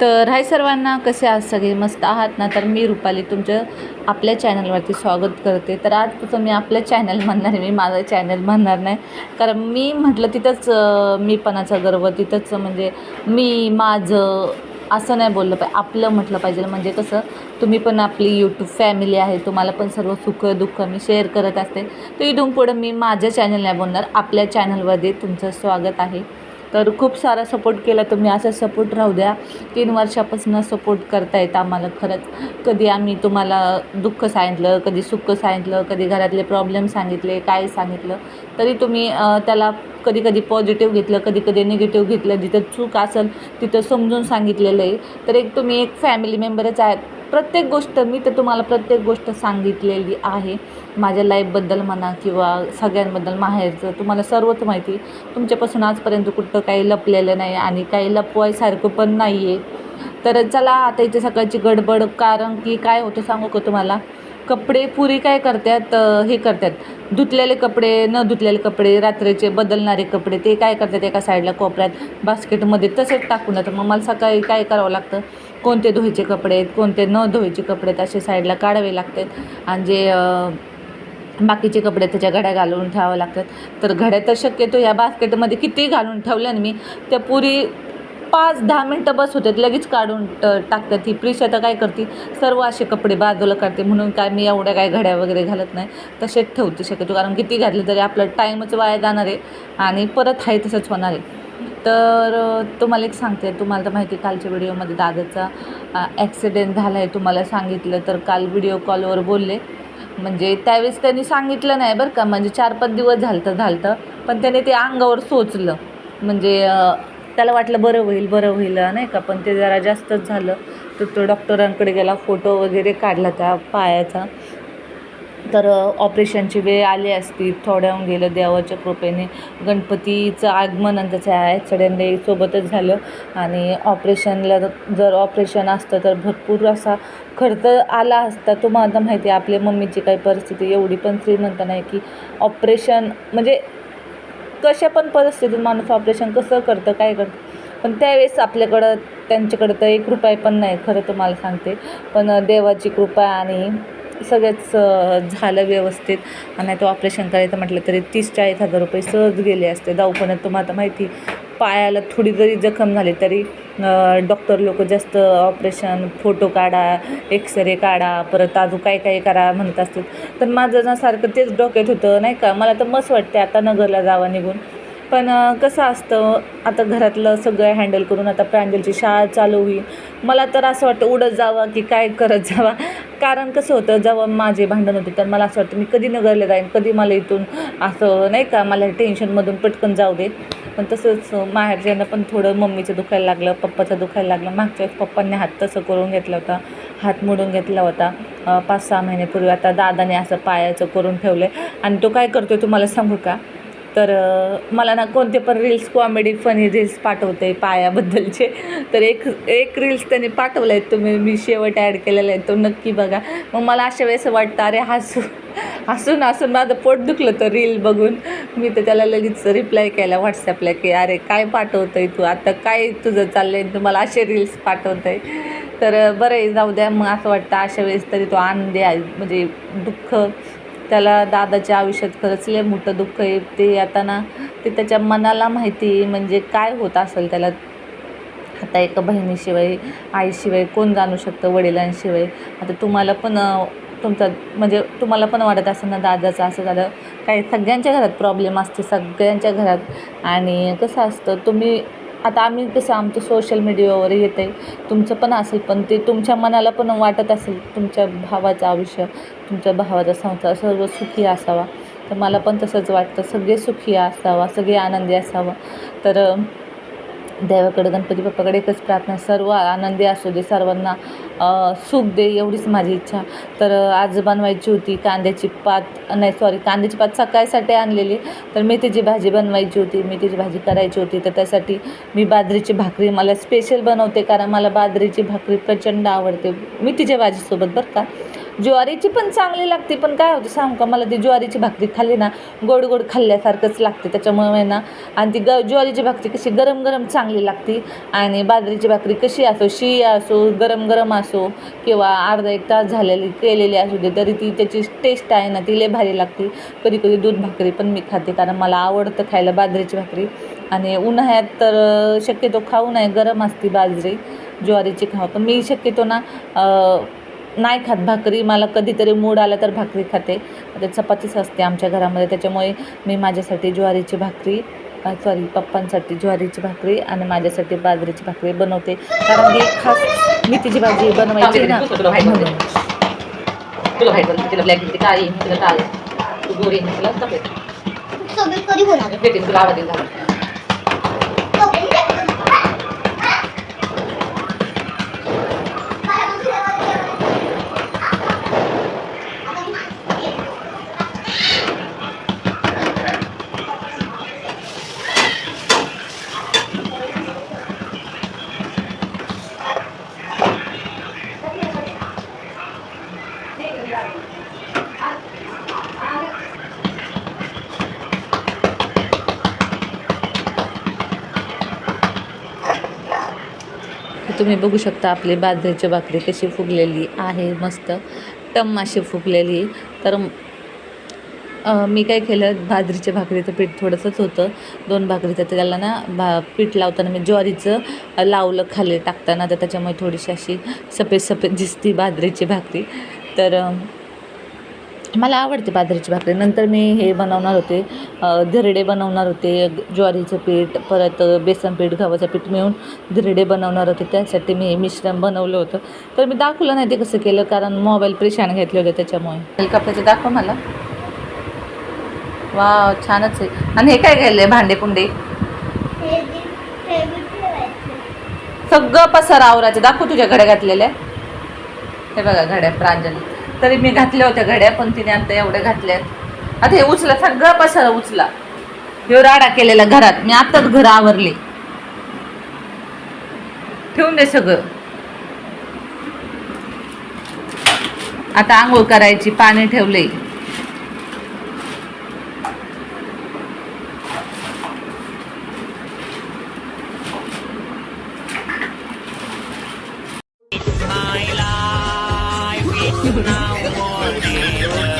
तर हाय सर्वांना कसे आहात सगळे? मस्त आहात ना? तर मी रुपाली तुमचं आपल्या चॅनलवरती स्वागत करते. तर आज तुझं मी आपल्या चॅनल म्हणणार आहे. मी माझं चॅनल म्हणणार नाही. कारण मी म्हटलं तिथंच मीपणाचा गर्व तिथंच म्हणजे मी माझं असं नाही बोललं पाहिजे. आपलं म्हटलं पाहिजे. म्हणजे कसं तुम्ही पण आपली यूट्यूब फॅमिली आहे. तुम्हाला पण सर्व सुख दुःख मी शेअर करत असते. तर इथून पुढं मी माझ्या चॅनल नाही बोलणार. आपल्या चॅनलमध्ये तुमचं स्वागत आहे. तर खूप सारा सपोर्ट केला तुम्ही. असा सपोर्ट राहू द्या. तीन वर्षापासून सपोर्ट करतायत आम्हाला खरंच. कधी आम्ही तुम्हाला दुःख सांगितलं कधी सुख सांगितलं कधी घरातले प्रॉब्लेम सांगितले काय सांगितलं तरी तुम्ही त्याला कधी कधी पॉझिटिव्ह घेतलं कधी कधी निगेटिव्ह घेतलं. जिथं चूक असेल तिथं समजून सांगितलेलं आहे. तर एक तुम्ही एक फॅमिली मेंबरच आहात. प्रत्येक गोष्ट मी तर तुम्हाला प्रत्येक गोष्ट सांगितलेली आहे. माझ्या लाईफबद्दल म्हणा किंवा सगळ्यांबद्दल माहेरचं तुम्हाला सर्वच माहिती. तुमच्यापासून आजपर्यंत कुठं काही लपलेलं नाही आणि काही लपवायसारखं पण नाही आहे तर चला आता इथे सकाळची गडबड कारण की काय होतं सांगू का तुम्हाला? कपडे पुरी काय करतात? हे करतात. धुतलेले कपडे न धुतलेले कपडे रात्रीचे बदलणारे कपडे ते काय करतात एका साईडला कोपऱ्यात बास्केटमध्ये तसेच टाकून देतात. मग मला सकाळी काय करावं लागतं? कोणते धुवायचे कपडे आहेत कोणते न धुवायचे कपडे आहेत असे साईडला काढावे लागतात. आणि जे बाकीचे कपडे त्याच्या घड्या घालून ठेवावे लागतात. तर घड्या तर शक्यतो या बास्केटमध्ये किती घालून ठेवल्या मी त्या पुरी पाच दहा मिनटं बस होतात लगेच काढून टाकतात. ही प्रिश आता काय करते? सर्व असे कपडे बाजूला काढते. म्हणून काय मी एवढ्या काय घड्या वगैरे घालत नाही. तसेच ठेवते शक्यतो. कारण किती घातले तरी आपलं टाईमच वाया जाणार आहे. आणि परत आहे तसंच होणार आहे. तर तुम्हाला एक सांगते तुम्हाला तर माहिती कालच्या व्हिडिओमध्ये दादाचा ॲक्सिडेंट झाला आहे तुम्हाला सांगितलं तर काल व्हिडिओ कॉलवर बोलले. म्हणजे त्यावेळेस त्यांनी सांगितलं नाही बरं का. म्हणजे चार पाच दिवस झालतं झालतं. पण त्याने ते अंगावर सोचलं. म्हणजे त्याला वाटलं बरं होईल बरं होईल नाही का. पण ते जरा जास्तच झालं. तर तो डॉक्टरांकडे गेला फोटो वगैरे काढला त्या पायाचा. तर ऑपरेशनची वेळ आली असती. थोड्याहून गेलं देवाच्या कृपेने. गणपतीचं आगमन आणि त्याचं ॲक्सिडेंट सोबतच झालं. आणि ऑपरेशनला जर ऑपरेशन असतं तर भरपूर असा खर्च आला असता. तुम्हाला आता माहिती आहे आपल्या मम्मीची काही परिस्थिती एवढी पण श्रीमंत नाही की ऑपरेशन म्हणजे कशा पण परिस्थितीत माणूस ऑपरेशन कसं करतं काय करतं. पण त्यावेळेस आपल्याकडं त्यांच्याकडं तर एक रुपये पण नाही खरं तुम्हाला सांगते. पण देवाची कृपा आणि सगळंच झालं व्यवस्थित. आणि तो ऑपरेशन करायचं म्हटलं तरी तीस चाळीस हजार रुपये सहज गेले असते. दवाखान्यात तुम्हाला आता माहिती पायाला थोडी जरी जखम झाली तरी डॉक्टर लोक जास्त ऑपरेशन फोटो काढा एक्सरे काढा परत अजून काय काय करा म्हणत असतील तर माझं ना सारखं तेच डोक्यात होतं नाही का? मला तर मस्त वाटते आता नगरला जावं निघून. पण कसं असतं आता घरातलं सगळं हँडल करून आता प्रांजलची शाळा चालू होईल. मला तर असं वाटतं उडत जावा की काय करत जावा. कारण कसं होतं जेव्हा माझे भांडण होते तर मला असं वाटतं मी कधी नगरला जाईन कधी मला इथून असं नाही का मला टेन्शनमधून पटकन जाऊ दे पण तसंच माहेरच्यांना पण थोडं मम्मीचं दुखायला लागलं पप्पाचं दुखायला लागलं. मागच्या वेळेस पप्पांनी हात तसं करून घेतला होता हात मोडून घेतला होता पाच सहा महिन्यापूर्वी आता दादाने असं पायाचं करून ठेवलं आहे आणि तो काय करतो आहे तुम्हाला सांगू का? तर मला ना कोणते पण रील्स कॉमेडी फनी रील्स पाठवते पायाबद्दलचे. तर एक एक रील्स त्यांनी पाठवलं आहे तुम्ही मी शेवट ॲड केलेला आहे तो नक्की बघा. मग मला अशा वेळेस वाटतं अरे हसू हसून हसून माझं पोट दुखलं तर रील बघून. मी तर त्याला लगेच रिप्लाय केला व्हॉट्सॲपला की अरे काय पाठवतं आहे तू? आता काय तुझं चाललं आहे तुम्हाला असे रील्स पाठवतं आहे तर बरं आहे जाऊ द्या. मग असं वाटतं अशा वेळेस तरी तो आनंदी आहे. म्हणजे दुःख त्याला दादाच्या आयुष्यात खरंच लय मोठं दुःख आहे. ते आता ना ते त्याच्या मनाला माहिती म्हणजे काय होत असेल त्याला. आता एका बहिणीशिवाय आईशिवाय कोण जाणू शकतं वडिलांशिवाय? आता तुम्हाला पण तुमचा म्हणजे तुम्हाला पण वाटत असेल ना दादाचं असं झालं. काही सगळ्यांच्या घरात प्रॉब्लेम असते सगळ्यांच्या घरात. आणि कसं असतं तुम्ही आता आम्ही कसं आमचं सोशल मीडियावर येतं आहे तुमचं पण असेल पण ते तुमच्या मनाला पण वाटत असेल तुमच्या भावाचं आयुष्य तुमच्या भावाचा संसार सर्व सुखी असावा. तर मला पण तसंच वाटतं सगळे सुखी असावा सगळे आनंदी असावं. तर देवाकडे गणपती बाप्पाकडे एकच प्रार्थना सर्व आनंदी असू दे सर्वांना सुख दे एवढीच माझी इच्छा. तर आज बनवायची होती कांद्याची पात नाही सॉरी कांद्याची पात सकाळसाठी आणलेली. तर मेथीची भाजी बनवायची होती मेथीची भाजी करायची होती. तर त्यासाठी मी बाजरीची भाकरी मला स्पेशल बनवते कारण मला बाजरीची भाकरी प्रचंड आवडते. मेथीच्या भाजीसोबत बरं का. ज्वारीची पण चांगली लागते पण काय होतं सांगू का? मला ती ज्वारीची भाकरी खाल्ली ना गोड गोड खाल्ल्यासारखंच लागते. त्याच्यामुळे ना आणि ती ग ज्वारीची भाकरी कशी गरम गरम चांगली लागते. आणि बाजरीची भाकरी कशी असो शी असो गरम गरम असो किंवा अर्धा एक तास झालेली केलेली असू दे तरी ती त्याची टेस्ट आहे ना ती लय भारी लागते. कधी कधी दूध भाकरी पण मी खाते कारण मला आवडतं खायला बाजरीची भाकरी. आणि उन्हाळ्यात तर शक्यतो खाऊ नये गरम असते बाजरी ज्वारीची खाऊ. पण मी शक्यतो ना नाही खात भाकरी मला कधीतरी मूड आला तर भाकरी खाते. आता चपातीच असते आमच्या घरामध्ये त्याच्यामुळे मी माझ्यासाठी ज्वारीची भाकरी सॉरी पप्पांसाठी ज्वारीची भाकरी आणि माझ्यासाठी बाजरीची भाकरी बनवते. कारण की खास मेथीची भाजी बनवायची ना. तुला तुम्ही बघू शकता आपली बाजरीची भाकरी कशी फुगलेली आहे मस्त. टम अशी फुगलेली. तर मी काय केलं बाजरीच्या भाकरीचं पीठ थोडंसंच होतं. दोन भाकरीचं तर त्याला ना भा पीठ लावताना मी ज्वारीचं लावलं खाली टाकताना तर त्याच्यामुळे थोडीशी अशी सफेद सफेद दिसती बाजरीची भाकरी. तर मला आवडते बाजरीची भाकरी. नंतर मी हे बनवणार होते धिरडे बनवणार होते ज्वारीचं पीठ परत बेसन पीठ गव्हाचं पीठ मिळून धिरडे बनवणार होते. त्यासाठी मी हे मिश्रण बनवलं होतं. तर मी दाखवलं नाही ते कसं केलं कारण मोबाईल परेशान घेतले होते त्याच्यामुळे. कपड्याचे दाखव मला. वा छानच आहे. आणि हे काय घ्यायलं भांडे कुंडे? सगळं पसार आवराचं दाखव तुझ्या घड्या घातलेल्या. हे बघा घड्या प्रांजली. तरी मी घातल्या होत्या घड्या पण तिने आता एवढ्या घातल्यात. आता हे उचला सगळं पसारा उचला. हे राडा केलेला घरात मी आताच घर आवरले. ठेवून दे सगळं. आता आंघोळ करायची पाणी ठेवले Morning.